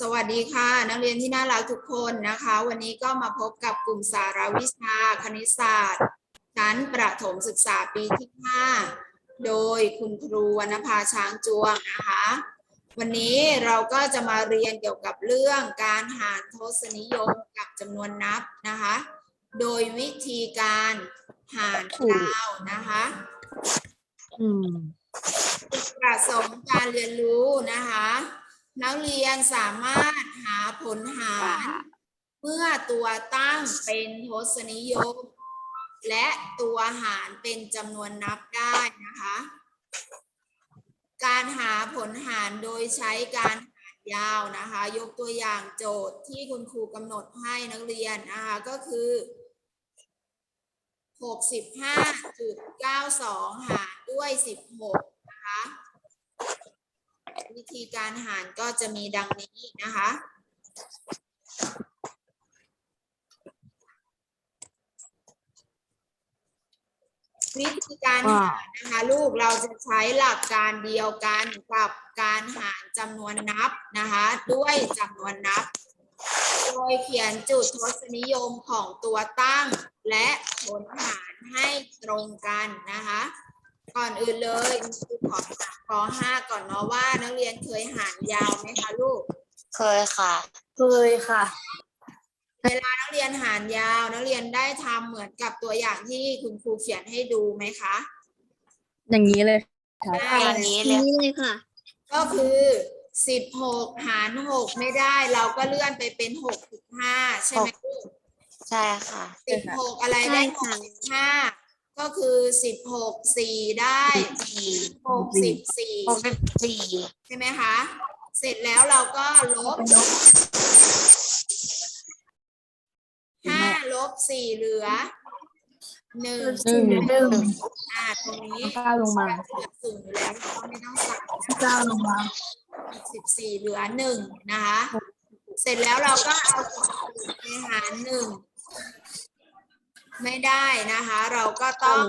สวัสดีค่ะ นักเรียนที่น่ารักทุกคนนะคะ วันนี้ก็มาพบกับกลุ่มสาราวิชาคณิตศาสตร์ชั้นประถมศึกษาปีที่ 5 โดยคุณครูวรรณภาช้างจวงนะคะ วันนี้เราก็จะมาเรียนเกี่ยวกับเรื่องการหารทศนิยมกับจำนวนนับนะคะ โดยวิธีการหารดาวนะคะอืมจุดประสงค์การเรียนรู้นะคะ นักเรียนสามารถหาผลหาร เมื่อตัวตั้งเป็นทศนิยม และตัวหารเป็นจำนวนนับได้นะคะ การหาผลหารโดยใช้การหารยาวนะคะ ยกตัวอย่างโจทย์ที่คุณครูกำหนดให้นักเรียนนะคะก็คือ65.92 หารด้วย 16 นะคะ วิธีการหารก็จะมีดังนี้นะคะ วิธีการหารนะคะลูกเราจะใช้หลักการเดียวกันกับการหารจำนวนนับนะคะ ด้วยจำนวนนับ โดยเขียนจุดทศนิยมของตัวตั้ง และผลหารให้ตรงกันนะคะ ก่อนอื่นเลยครูขอถามป .5 ก่อนเนาะว่า นักเรียนเคยหารยาวไหมคะลูก เคยค่ะ เคยค่ะ เวลานักเรียนหารยาวนักเรียนได้ทำเหมือนกับตัวอย่างที่คุณครูเขียนให้ดูไหมคะอย่างนี้เลยค่ะได้อย่างนี้เลยนี่เลยค่ะ ก็คือสิบหกหารหกไม่ได้เราก็เลื่อนไปเป็นหกสิบห้าใช่ไหมลูกใช่ค่ะ สิบหกอะไรได้ใช่หค่ะกสิบห้า ก็คือสิบหกสี่ได้สี่หกสิบสี่หกสิบสี่ใช่ไหมคะ เสร็จแล้วเราก็ลบห้าลบสี่เหลือหนึ่งหนึ่งหนึ่งอ่าตรงนี้เก้าลงมาเหลือศูนย์อยู่แล้วเราก็ไม่ต้องใส่เก้าลงมาสิบสี่เหลือหนึ่งนะคะ เสร็จแล้วเราก็เอาสองไปหารหนึ่ง ไม่ได้นะคะ เราก็ต้อง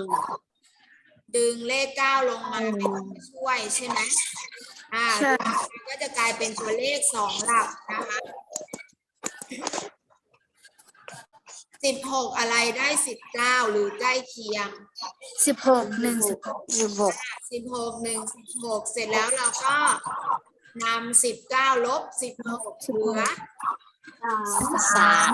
ดึงเลขเก้าลงมาเป็นตัวช่วยใช่ไหมอ่ามันก็จะกลายเป็นตัวเลขสองหลักนะคะสิบหกอะไรได้สิบเก้าหรือใกล้เคียงสิบหกหนึ่งสิบหกสิบหกสิบหกหนึ่งสิบหกเสร็จแล้วเราก็นำสิบเก้าลบสิบหกเหลือสาม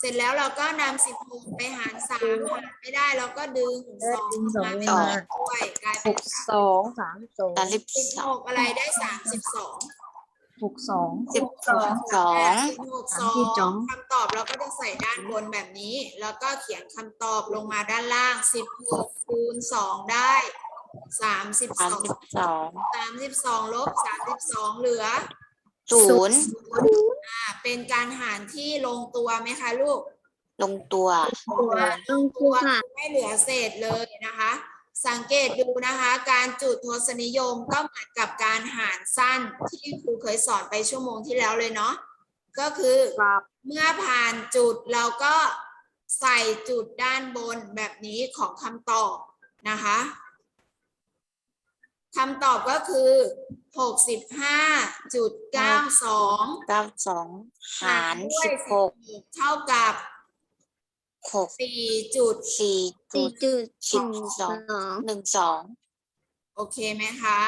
เสร็จแล้วเราก็นำสิบหกไปหารสามหารไม่ได้เราก็ดึงสองมาเป็นตัวช่วยกลายหเป็นกสองสามสองสามสิบสิบสหองกอะไรได้สามสิบสองหกสองสิบสองสอง สิบหกสองคำตอบเราก็จะใส่ด้านบนแบบนี้ แล้วก็เขียนคำตอบลงมาด้านล่างสิบหกคูณสองได้สามสิบสาสมองสิบสองสามสิบสองลบสามสิบสองเหลือ ศูนย์อ่าเป็นการหารที่ลงตัวไหมคะลูกลงตัว ลงตัวไม่เหลือเศษเลยนะคะ สังเกตดูนะคะ การจุดทศนิยมก็เหมือนกับการหารสั้นที่ครูเคยสอนไปชั่วโมงที่แล้วเลยเนาะก็คือครับเมื่อผ่านจุดเราก็ใส่จุดด้านบนแบบนี้ของคำตอบนะคะคำตอบก็คือ 65.92เก้าสองหารสิบหกเท่ากับหก4จุดสี่จุดจุดสิบสองหนึ่งสองโอเคไหมคะ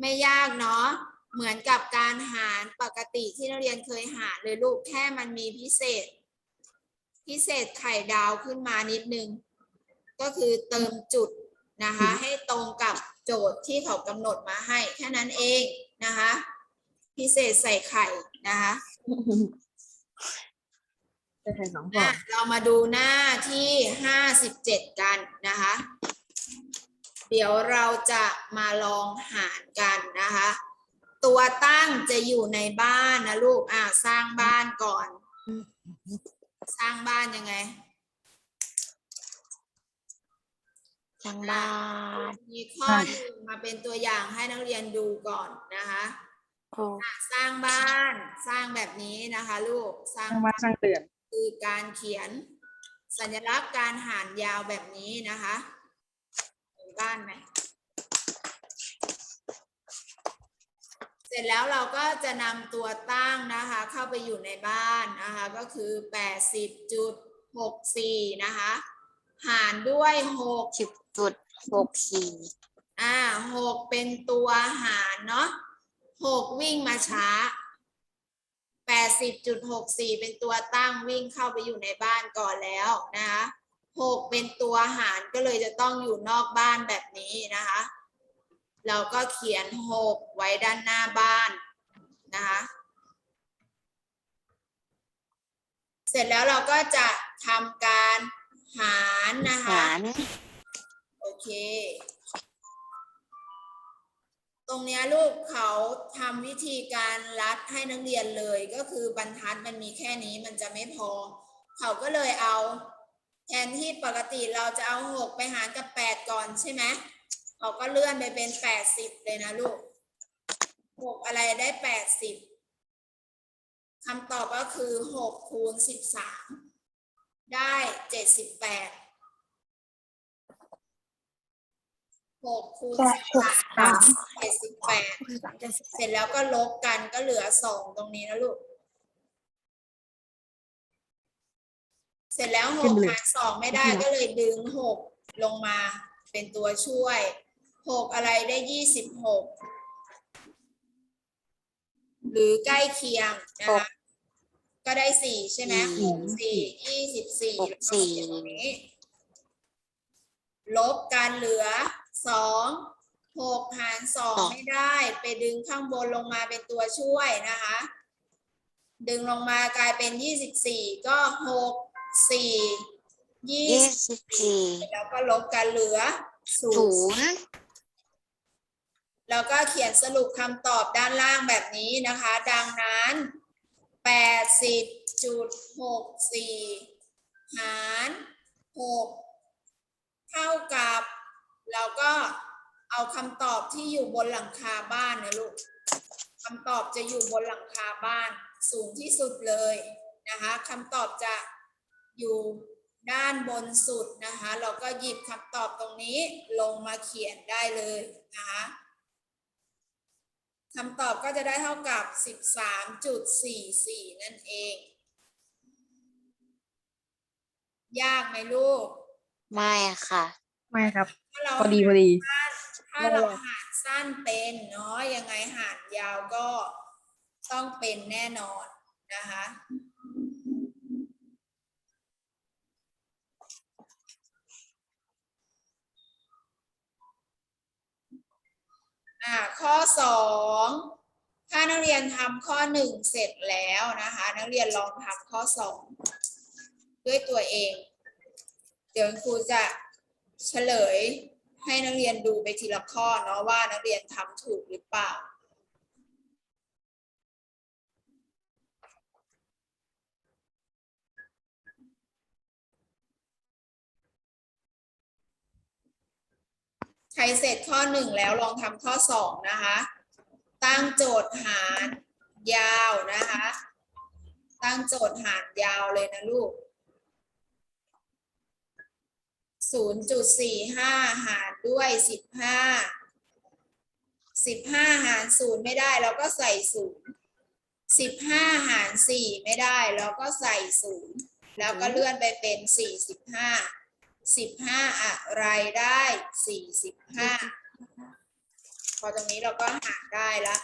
ไม่ยากเนาะเหมือนกับการหารปกติที่นักเรียนเคยหารเลยลูกแค่มันมีพิเศษ พิเศษไข่ดาวขึ้นมานิดนึง ก็คือเติมจุดนะคะ ให้ตรงกับ โจทย์ที่เขากำหนดมาให้ แค่นั้นเองนะคะ พิเศษใส่ไข่นะคะจะใส่สองฟออะงเรามาดูหน้าที่ห้าสิบเจ็ดกันนะคะ เดี๋ยวเราจะมาลองหารกันนะคะ ตัวตั้งจะอยู่ในบ้านนะลูก อ่าสร้างบ้านก่อน สร้างบ้านยังไง ทางบ้านมีข้อหนึ่งมาเป็นตัวอย่างให้นักเรียนดูก่อนนะคะครูอะสร้างบ้านสร้างแบบนี้นะคะลูกสร้างช่างมาช่างเตือนคือการเขียน สัญลักษณ์การหารยาวแบบนี้นะคะเห็นบ้านไหมเสร็จร็จแล้วเราก็จะนำตัวตั้งนะคะ เข้าไปอยู่ในบ้านนะคะ ก็คือ 80.64 นะคะ หารด้วย6สิบจุดหกสี่อ่าหกเป็นตัวหารเนาะหกวิ่งมาช้าแปดสิบจุดหกสี่เป็นตัวตั้งวิ่งเข้าไปอยู่ในบ้านก่อนแล้วนะคะหกเป็นตัวหารก็เลยจะต้องอยู่นอกบ้านแบบนี้นะคะ เราก็เขียนหกไว้ด้านหน้าบ้านนะคะเสร็จแล้วเราก็จะทำการ หารนะคะ หารโอเค ตรงเนี้ยลูกเขาทำวิธีการรัดให้นักเรียนเลยก็คือบรรทัดมันมีแค่นี้มันจะไม่พอ เขาก็เลยเอา แทนที่ปกติเราจะเอาหกไปหารกับแปดก่อนใช่ไหมเขาก็เลื่อนไปเป็นแปดสิบเลยนะลูกหกอะไรได้แปดสิบคำตอบก็คือหกคูณสิบสาม ได้เจ็ดสิบแปดหกคูณสิบสามเจ็ดสิบแปดเสร็จแล้วก็ลบกันก็เหลือสองตรงนี้นะลูก เสร็จแล้วหกหารสองไม่ได้ก็เลยดึงหกลงมาเป็นตัวช่วยหกอะไรได้ยี่สิบหกหรือใกล้เคียงนะคะ ก็ได้สี่ใช่ไหมหกสี่ยี่สิบสี่แล้วก็เขียนตรงนี้ลบกันเหลือสองหกหารสองไม่ได้ ไปดึงข้างบนลงมาเป็นตัวช่วยนะคะ ดึงลงมากลายเป็นยี่สิบสี่ก็หกสี่ยี่ยี่สิบสิบสี่แล้วก็ลบกันเหลือศูศูนย์นย์แล้วก็เขียนสรุปคำตอบด้านล่างแบบนี้นะคะ ดังนั้นแปดสิบจุดหกสี่หารหกเท่ากับเราก็เอาคำตอบที่อยู่บนหลังคาบ้านนะลูกคำตอบจะอยู่บนหลังคาบ้านสูงที่สุดเลยนะคะคำตอบจะอยู่ด้านบนสุดนะคะ เราก็หยิบคำตอบตรงนี้ลงมาเขียนได้เลยนะคะ คำตอบก็จะได้เท่ากับ 13.44 นั่นเอง ยากไหมลูก ไม่ค่ะ ไม่ครับ ถ้าเราพอดีพอดีถ้าเราหารสั้นเป็นเนาะยังไงหารยาวก็ต้องเป็นแน่นอนนะคะ อ่าข้อสองถ้านักเรียนทำข้อหนึ่งเสร็จแล้วนะคะ นักเรียนลองทำข้อสองด้วยตัวเอง เดี๋ยวครูจะเฉลยให้นักเรียนดูไปทีละข้อเนาะว่านักเรียนทำถูกหรือเปล่า รเสร็จข้อหนึ่งแล้วลองทำข้อสองนะคะ ตั้งโจทย์หารยาวนะคะ ตั้งโจทย์หารยาวเลยนะลูกศูนย์จุดสี่ห้าหารด้วยสิบห้าสิบห้าหารศูนย์ไม่ได้เราก็ใส่ศูนย์สิบห้าหารสี่ไม่ได้เราก็ใส่ศูนย์แล้วก็เลื่อนไปเป็นสี่ สิบห้าสิบห้าอะไรได้สี่สิบห้าพอตรงนี้เราก็หารได้ละ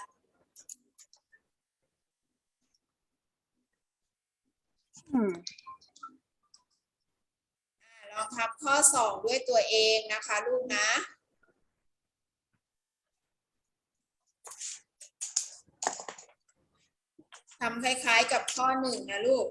อืมลองทำข้อสองด้วยตัวเองนะคะ ลูกนะทำคล้ายๆกับข้อหนึ่งนะลูก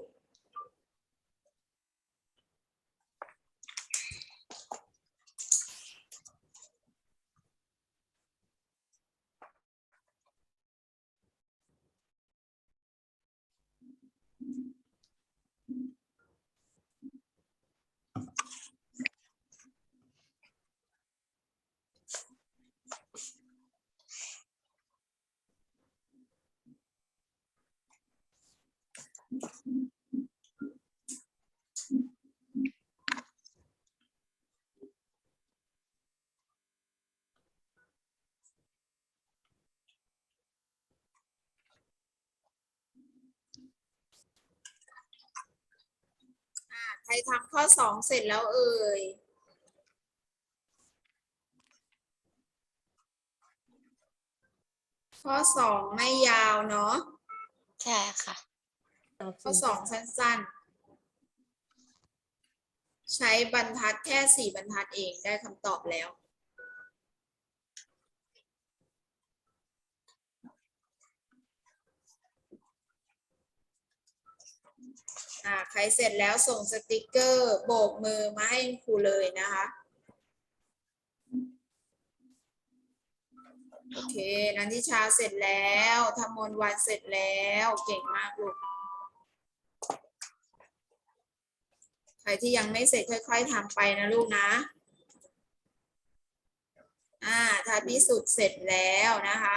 ใครทำข้อสองเสร็จแล้วเอ่ย ข้อสองไม่ยาวเนาะ ใช่ค่ะ ข้อสองสั้นๆ ใช้บรรทัดแค่สี่บรรทัดเองได้คำตอบแล้ว อ่าใครเสร็จแล้วส่งสติกเกอร์โบกมือมาให้ครูเลยนะคะโอเคนันทิชาเสร็จแล้วธมนวันเสร็จแล้ว เก่งมากลูก ใครที่ยังไม่เสร็จค่อย ๆทำไปนะลูกนะ อ่าถ้าพิสูจน์เสร็จแล้วนะคะ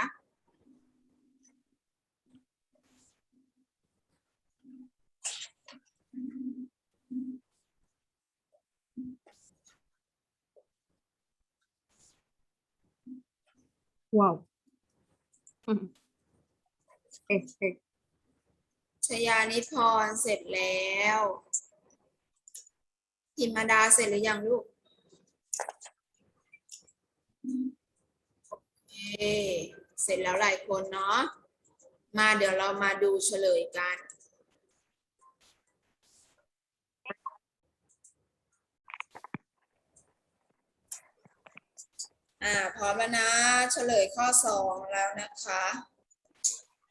ว้าวเอ๊ะเอ๊ะชยานิพรเสร็จแล้วพิมดาเสร็จหรือยังลูกโอเคเสร็จแล้วหลายคนเนาะ มาเดี๋ยวเรามาดูเฉลยกัน อ่าพร้อมแล้วนะเฉลยข้อสองแล้วนะคะ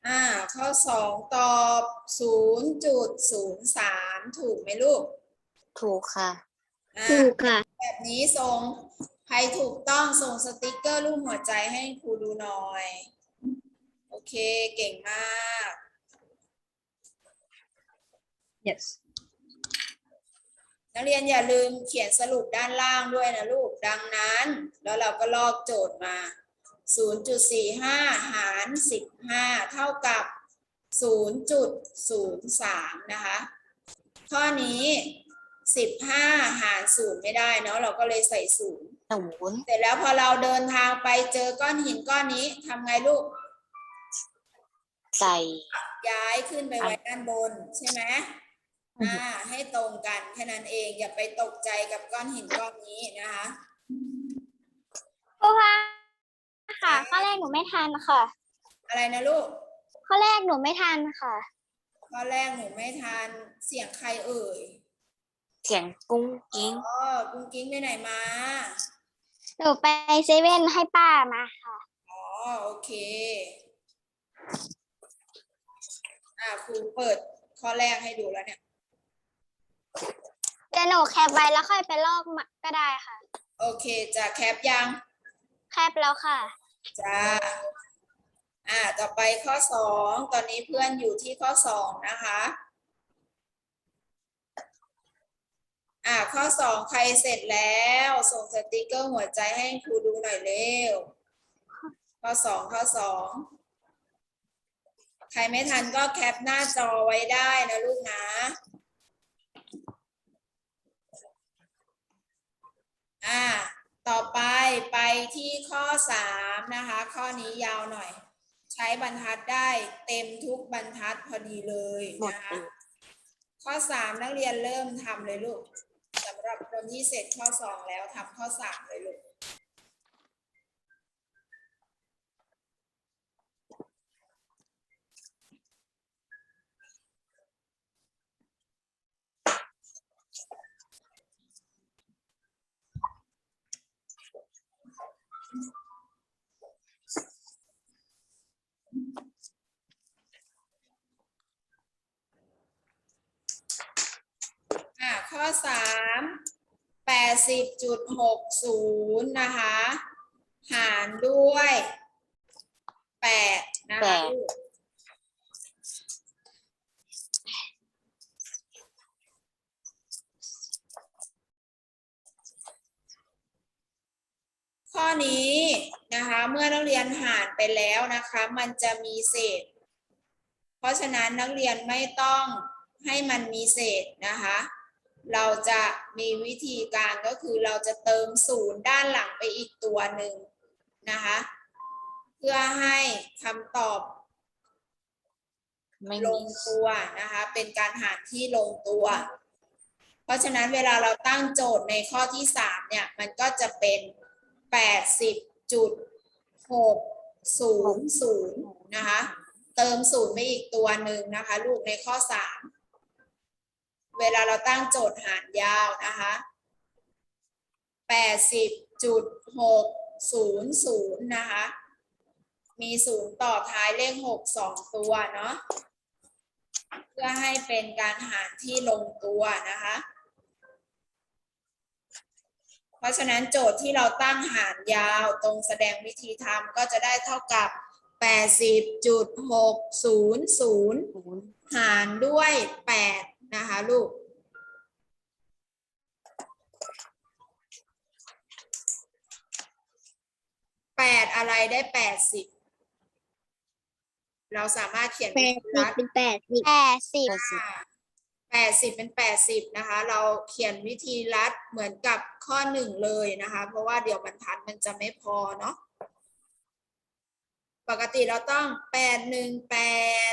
อ่าข้อสองตอบศูนย์จุดศูนย์สามถูกไหมลูกถูกค่ะอ่าถูกค่ะ แบบนี้ส่งใครถูกต้องส่งสติกเกอร์รูปหัวใจให้ครูดูหน่อย โอเคเก่งมาก yes นักเรียนอย่าลืมเขียนสรุปด้านล่างด้วยนะลูก ดังนั้น แล้วเราก็ลอกโจทย์มา 0.45 หาร 15 เท่ากับ 0.03 นะคะ ข้อนี้ 15 หาร 0 ไม่ได้เนาะ เราก็เลยใส่ 0 ศูนย์เสร็จแล้วพอเราเดินทางไปเจอก้อนหินก้อนนี้ทำไงลูก ใส่ ย้ายขึ้นไปไว้ด้านบนใช่ไหม อ่าให้ตรงกันแค่นั้นเอง อย่าไปตกใจกับก้อนหินก้อนนี้นะคะครูคะค่ะ ข้อแรกหนูไม่ทันค่ะ อะไรนะลูก ข้อแรกหนูไม่ทันค่ะ ข้อแรกหนูไม่ทันเสียงใครเอ่ย เสียงกุ้งกิ้งอ๋อกุ้งกิ้งไปไหนมา หนูไปเซเว่นให้ป้ามาค่ะ อ๋อโอเค อ่าครูเปิดข้อแรกให้ดูแล้วเนี่ย เดี๋ยวหนูแคปไว้แล้วค่อยไปลอกมาก็ได้ค่ะ โอเคจะแคปยังแคปแล้วค่ะ จ้าอ่าต่อไปข้อสองตอนนี้เพื่อนอยู่ที่ข้อสองนะคะอ่าข้อสองใครเสร็จแล้ว ส่งสติกเกอร์หัวใจให้ครูดูหน่อยเร็ว ข้อสองข้อสองใครไม่ทันก็แคปหน้าจอไว้ได้นะลูกนะ อ่า ต่อไปไปที่ข้อสามนะคะ ข้อนี้ยาวหน่อย ใช้บรรทัดได้เต็มทุกบรรทัดพอดีเลยหมดนะคะเลยข้อสามนักเรียนเริ่มทำเลยลูกสำหรับคนที่เสร็จข้อสองแล้วทำข้อสามเลยลูก อ่าข้อสามแปดสิบจุดหกศูนย์นะคะ หารด้วยแปดนะคะลูก ข้อนี้นะคะเมื่อนักเรียนหารไปแล้วนะคะ มันจะมีเศษ เพราะฉะนั้นนักเรียนไม่ต้องให้มันมีเศษนะคะ เราจะมีวิธีการก็คือเราจะเติมศูนย์ด้านหลังไปอีกตัวหนึ่งนะคะเพื่อให้คำตอบไม่ลมีงตัวนะคะเป็นการหารที่ลงตัวราะฉะนั้นเวลาเราตั้งโจทย์ในข้อที่สามเนี่ย มันก็จะเป็น แปดสิบจุดหกศูนย์ศูนย์นะคะ เติมศูนย์ไปอีกตัวหนึ่งนะคะ ลูกในข้อสามเวลาเราตั้งโจทย์หารยาวนะคะแปดสิบจุดหกศูนย์ศูนย์นะคะ มีศูนย์ต่อท้ายเลขหกสองตัวเนาะ เพื่อให้เป็นการหารที่ลงตัวนะคะ เพราะฉะนั้นโจทย์ที่เราตั้งหารยาวตรงแสดงวิธีทำก็จะได้เท่ากับ 80.600 หารด้วย 8 นะคะลูก8อะไรได้80เราสามารถเขียนแปวิดธีสิบรัดเป็นแปดสิบแปดสิบ แปดสิบเป็นแปดสิบนะคะ เราเขียนวิธีรัดเหมือนกับข้อหนึ่งเลยนะคะ เพราะว่าเดี๋ยวบรรทัดมันจะไม่พอเนาะ ปกติเราต้องแปดหนึ่งแป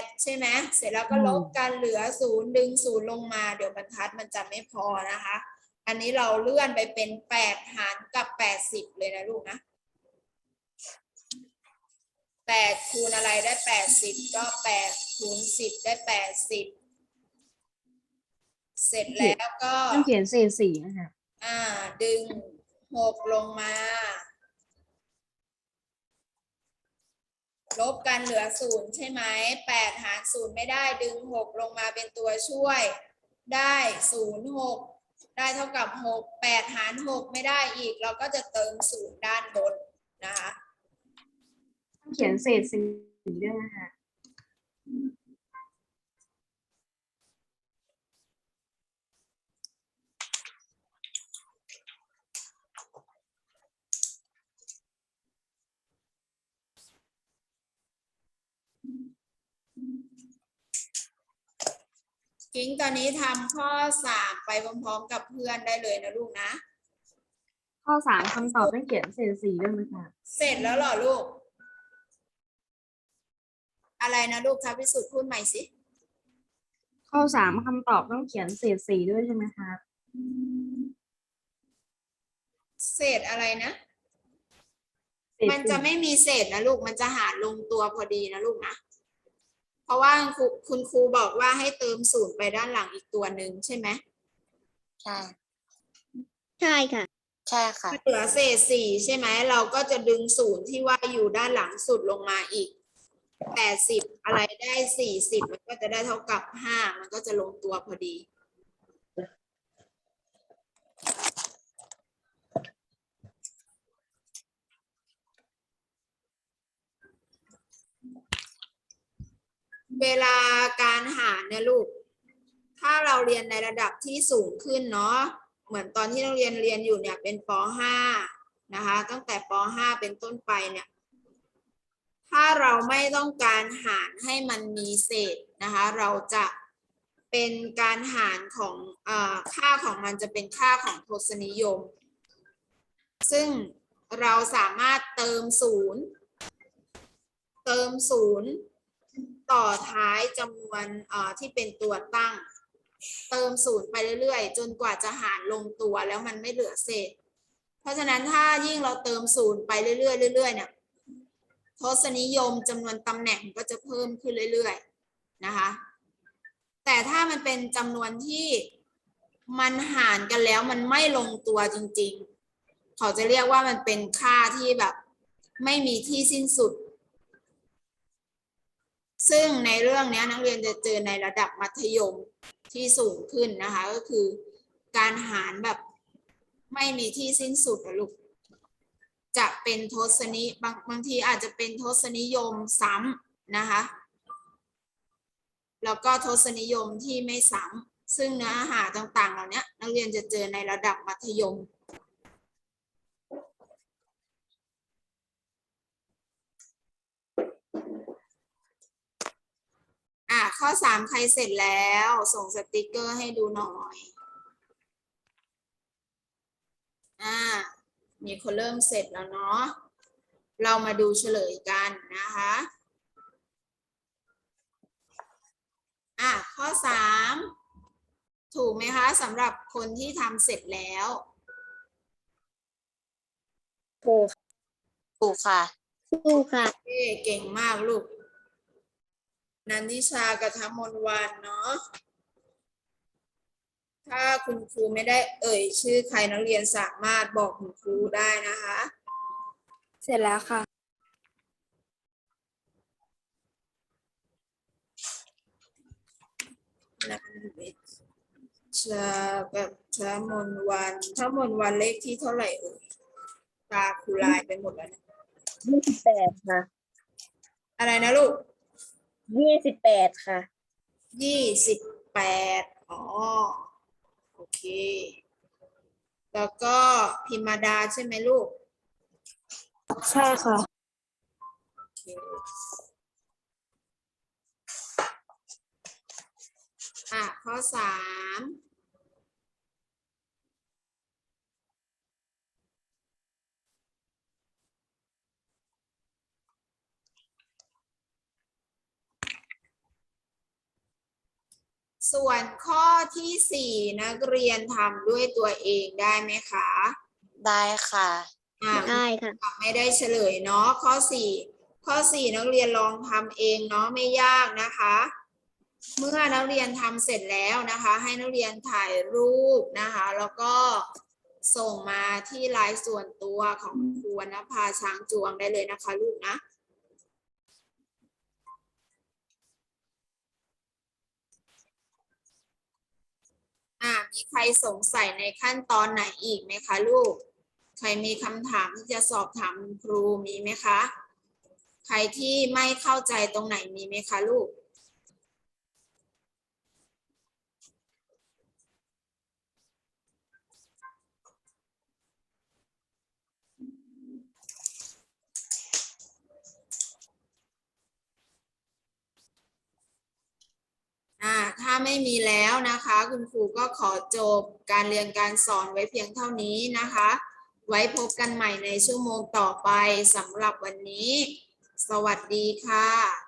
ดใช่ไหม เสร็จแล้วก็ลบกันเหลือศูนย์ดึงศูนย์ลงมา เดี๋ยวบรรทัดมันจะไม่พอนะคะ อันนี้เราเลื่อนไปเป็นแปดหารกับแปดสิบเลยนะลูกนะแปดคูณอะไรได้แปดสิบก็แปดคูณสิบได้แปดสิบ เสร็จแล้วก็ ต้องเขียนเศษสี่นะคะอ่า ดึงหกลงมา ลบกันเหลือศูนย์ใช่ไหมแปดหารศูนย์ไม่ได้ดึงหกลงมาเป็นตัวช่วย ได้ศูนย์หกได้เท่ากับหกแปดหารหกไม่ได้อีก เราก็จะเติมศูนย์ด้านบนนะคะ ต้องเขียนเศษสี่ด้วยนะคะ กิ้งตอนนี้ทำข้อสามไปพร้อมๆกับเพื่อนได้เลยนะลูกนะ ข้อสามคำตอบต้องเขียนเศษสี่ด้วยนะคะเสร็จแล้วเหรอลูก อะไรนะลูกครับพิสุทธิ์พูดใหม่สิ ข้อสามคำตอบต้องเขียนเศษสี่ด้วยใช่ไหมคะเศษอะไรนะ เศษมันจะสี่ไม่มีเศษนะลูก มันจะหารลงตัวพอดีนะลูกนะ เพราะว่าครูคุณครูบอกว่าให้เติมศูนย์ไปด้านหลังอีกตัวหนึ่งใช่ไหมใช่ใช่ค่ะ ใช่ค่ะเหลือเศษสี่ใช่ไหมเราก็จะดึงศูนย์ที่ว่าอยู่ด้านหลังสุดลงมาอีกแปดสิบอะไรได้สี่สิบมันก็จะได้เท่ากับห้ามันก็จะลงตัวพอดี เวลาการหารเนี่ยลูก ถ้าเราเรียนในระดับที่สูงขึ้นเนาะ เหมือนตอนที่นักเรียนเรียนอยู่เนี่ยเป็นป .5 นะคะ ตั้งแต่ป .5 เป็นต้นไปเนี่ย ถ้าเราไม่ต้องการหารให้มันมีเศษนะคะ เราจะเป็นการหารของอค่าของมันจะเป็นค่าของทศนิยม ซึ่งเราสามารถเติมศูนย์ เติมศูนย์ ต่อท้ายจำนวนที่เป็นตัวตั้ง เติมศูนย์ไปเรื่อยๆ จนกว่าจะหารลงตัวแล้วมันไม่เหลือเศษ เพราะฉะนั้นถ้ายิ่งเราเติมศูนย์ไปเรื่อยๆเรื่อยๆเนี่ยทศนิยมจำนวนตำแหน่งก็จะเพิ่มขึ้นเรื่อยๆนะคะ แต่ถ้ามันเป็นจำนวนที่มันหารกันแล้วมันไม่ลงตัวจริงๆ เขาจะเรียกว่ามันเป็นค่าที่แบบ ไม่มีที่สิ้นสุด ซึ่งในเรื่องนี้นักเรียนจะเจอในระดับมัธยมที่สูงขึ้นนะคะ ก็คือการหารแบบไม่มีที่สิ้นสุดลูกจะเป็นทศนิบางบางทีอาจจะเป็นทศนิยมซ้ำนะคะ แล้วก็ทศนิยมที่ไม่ซ้ำซึ่งเนื้อหาต่างๆ เหล่านี้นักเรียนจะเจอในระดับมัธยม ข้อสามใครเสร็จแล้ว ส่งสติกเกอร์ให้ดูหน่อย อ่า มีคนเริ่มเสร็จแล้วเนาะ เรามาดูเฉลยกันนะคะ อะข้อสามทถูกไหมคะสำหรับคนที่ทำเสร็จแล้วถูกถูกค่ะถูกค่ะเอ้เก่งมากลูก นันทิชากับธมนวันเนาะ ถ้าคุณครูไม่ได้เอ่ย ชื่อใครนักเรียนสามารถบอกคุณครูได้นะคะ เสร็จแล้วค่ะ นันทิชากับธมนวันธมนวันเลขที่เท่าไหร่เอ่ย ตาครูลายไปหมดแล้วเนี่ยยี่สิบแปดค่ะ อะไรนะลูก ยี่สิบแปดค่ะ ยี่สิบแปดอ๋อ โอเค แล้วก็พิมมาดาใช่ไหมลูก ใช่ค่ะ โอเค อะ ข้อสาม ส่วนข้อที่สี่นักเรียนทำด้วยตัวเองได้ไหมคะได้ค่ะอะได้ค่ะ ไม่ได้เฉลยเนาะข้อสี่ข้อสี่นักเรียนลองทำเองเนาะไม่ยากนะคะ เมื่อนักเรียนทำเสร็จแล้วนะคะ ให้นักเรียนถ่ายรูปนะคะ แล้วก็ส่งมาที่ไลน์ส่วนตัวของครูวรรณภาช้างจวงได้เลยนะคะลูกนะ อ่ามีใครสงสัยในขั้นตอนไหนอีกไหมคะลูก ใครมีคำถามที่จะสอบถามครูมีไหมคะ ใครที่ไม่เข้าใจตรงไหนมีไหมคะลูก อ่าถ้าไม่มีแล้วนะคะ คุณครูก็ขอจบการเรียนการสอนไว้เพียงเท่านี้นะคะ ไว้พบกันใหม่ในชั่วโมงต่อไปสำหรับวันนี้ สวัสดีค่ะ